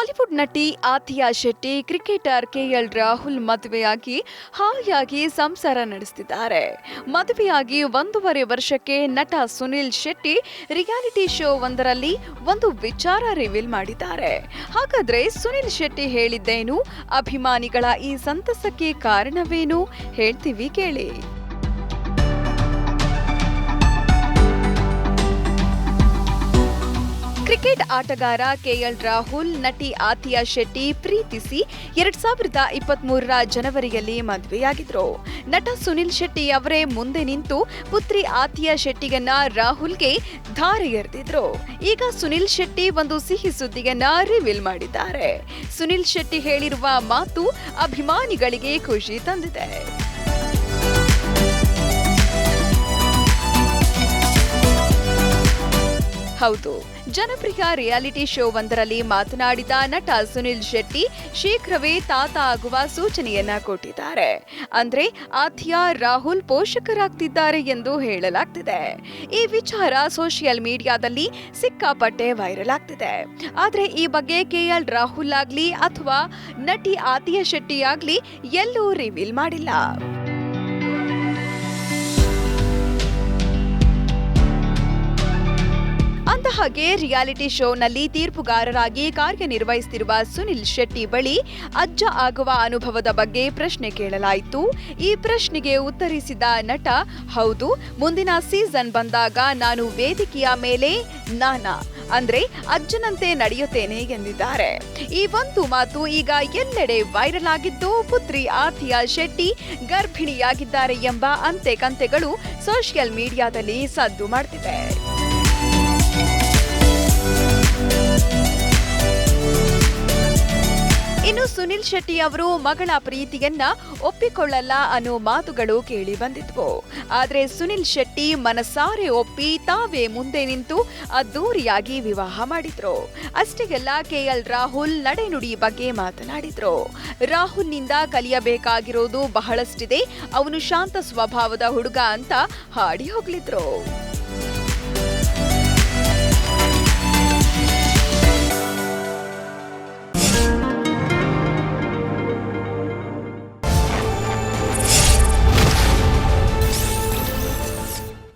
Bollywood ನಟಿ Athiya Shetty, cricketer KL Rahul ಮದುವೆಯಾಗಿ ಹಾಯಾಗಿ ಸಂಸಾರ ನಡೆಸುತ್ತಿದ್ದಾರೆ ಮದುವೆಯಾಗಿ ಒಂದೂವರೆ ವರ್ಷಕ್ಕೆ ನಟ ಸುನಿಲ್ ಶೆಟ್ಟಿ ರಿಯಾಲಿಟಿ ಶೋ ಒಂದರಲ್ಲಿ ಒಂದು ವಿಚಾರ ರಿವೀಲ್ ಮಾಡಿದ್ದಾರೆ. ಹಾಗಾದ್ರೆ ಸುನಿಲ್ ಶೆಟ್ಟಿ ಹೇಳಿದ್ದೇನು? ಅಭಿಮಾನಿಗಳ ಈ ಸಂತಸಕ್ಕೆ ಕಾರಣವೇನು? ಹೇಳ್ತೀವಿ ಕೇಳಿ. ಕ್ರಿಕೆಟ್ ಆಟಗಾರ ಕೆಎಲ್ ರಾಹುಲ್, ನಟಿ ಆತಿಯಾ ಶೆಟ್ಟಿ ಪ್ರೀತಿಸಿ ಎರಡ್ ಸಾವಿರದ ಇಪ್ಪತ್ತ್ ಮೂರರ ಜನವರಿಯಲ್ಲಿ ಮದುವೆಯಾಗಿದ್ರು. ನಟ ಸುನಿಲ್ ಶೆಟ್ಟಿ ಅವರೇ ಮುಂದೆ ನಿಂತು ಪುತ್ರಿ ಆತಿಯಾ ಶೆಟ್ಟಿಗನ್ನ ರಾಹುಲ್ಗೆ ಧಾರೆ ಎರೆದಿದ್ರು. ಈಗ ಸುನಿಲ್ ಶೆಟ್ಟಿ ಒಂದು ಸಿಹಿ ಸುದ್ದಿಯನ್ನ ರಿವೀಲ್ ಮಾಡಿದ್ದಾರೆ. ಸುನಿಲ್ ಶೆಟ್ಟಿ ಹೇಳಿರುವ ಮಾತು ಅಭಿಮಾನಿಗಳಿಗೆ ಖುಷಿ ತಂದಿದೆ. ಹೌದು. ಜನಪ್ರಿಯ ರಿಯಾಲಿಟಿ ಶೋ ಒಂದರಲ್ಲಿ ಮಾತನಾಡಿದ ನಟ ಸುನಿಲ್ ಶೆಟ್ಟಿ ಶೀಘ್ರವೇ ತಾತ ಆಗುವ ಸೂಚನೆಯನ್ನ ಕೊಟ್ಟಿದ್ದಾರೆ. ಅಂದ್ರೆ ಆಥ್ಯಾ ರಾಹುಲ್ ಪೋಷಕರಾಗ್ತಿದ್ದಾರೆ ಎಂದು ಹೇಳಲಾಗ್ತಿದೆ. ಈ ವಿಚಾರ ಸೋಷಿಯಲ್ ಮೀಡಿಯಾದಲ್ಲಿ ಸಿಕ್ಕಾಪಟ್ಟೆ ವೈರಲ್ ಆಗ್ತಿದೆ. ಆದ್ರೆ ಈ ಬಗ್ಗೆ ಕೆಎಲ್ ರಾಹುಲ್ ಆಗ್ಲಿ ಅಥವಾ ನಟಿ ಆತಿಯಾ ಶೆಟ್ಟಿ ಆಗ್ಲಿ ಎಲ್ಲೂ ರಿವೀಲ್ ಮಾಡಿಲ್ಲ. ಹಾಗೆ ರಿಯಾಲಿಟಿ ಶೋನಲ್ಲಿ ತೀರ್ಪುಗಾರರಾಗಿ ಕಾರ್ಯನಿರ್ವಹಿಸುತ್ತಿರುವ ಸುನಿಲ್ ಶೆಟ್ಟಿ ಬಳಿ ಅಜ್ಜ ಆಗುವ ಅನುಭವದ ಬಗ್ಗೆ ಪ್ರಶ್ನೆ ಕೇಳಲಾಯಿತು. ಈ ಪ್ರಶ್ನೆಗೆ ಉತ್ತರಿಸಿದ ನಟ, ಹೌದು, ಮುಂದಿನ ಸೀಸನ್ ಬಂದಾಗ ನಾನು ವೇದಿಕೆಯ ಮೇಲೆ ನಾನಾ, ಅಂದ್ರೆ ಅಜ್ಜನಂತೆ ನಡೆಯುತ್ತೇನೆ ಎಂದಿದ್ದಾರೆ. ಈ ಒಂದು ಮಾತು ಈಗ ಎಲ್ಲೆಡೆ ವೈರಲ್ ಆಗಿದ್ದು ಪುತ್ರಿ ಆಥಿಯಾ ಶೆಟ್ಟಿ ಗರ್ಭಿಣಿಯಾಗಿದ್ದಾರೆ ಎಂಬ ಅಂತೆ ಕಂತೆಗಳು ಸೋಷಿಯಲ್ ಮೀಡಿಯಾದಲ್ಲಿ ಸದ್ದು ಮಾಡ್ತಿದೆ. ಸುನಿಲ್ ಶೆಟ್ಟಿ ಅವರು ಮಗಳ ಪ್ರೀತಿಯನ್ನ ಒಪ್ಪಿಕೊಳ್ಳಲ್ಲ ಅನ್ನೋ ಮಾತುಗಳು ಕೇಳಿ ಬಂದಿದ್ವು. ಆದ್ರೆ ಸುನಿಲ್ ಶೆಟ್ಟಿ ಮನಸಾರೆ ಒಪ್ಪಿ ತಾವೇ ಮುಂದೆ ನಿಂತು ಅದ್ದೂರಿಯಾಗಿ ವಿವಾಹ ಮಾಡಿದ್ರು. ಅಷ್ಟೇ ಕೆ ಕೆಎಲ್ ರಾಹುಲ್ ನಡೆನುಡಿ ಬಗ್ಗೆ ಮಾತನಾಡಿದ್ರು. ರಾಹುಲ್ನಿಂದ ಕಲಿಯಬೇಕಾಗಿರೋದು ಬಹಳಷ್ಟಿದೆ. ಅವನು ಶಾಂತ ಸ್ವಭಾವದ ಹುಡುಗ ಅಂತ ಹಾಡಿ ಹೋಗ್ಲಿದ್ರು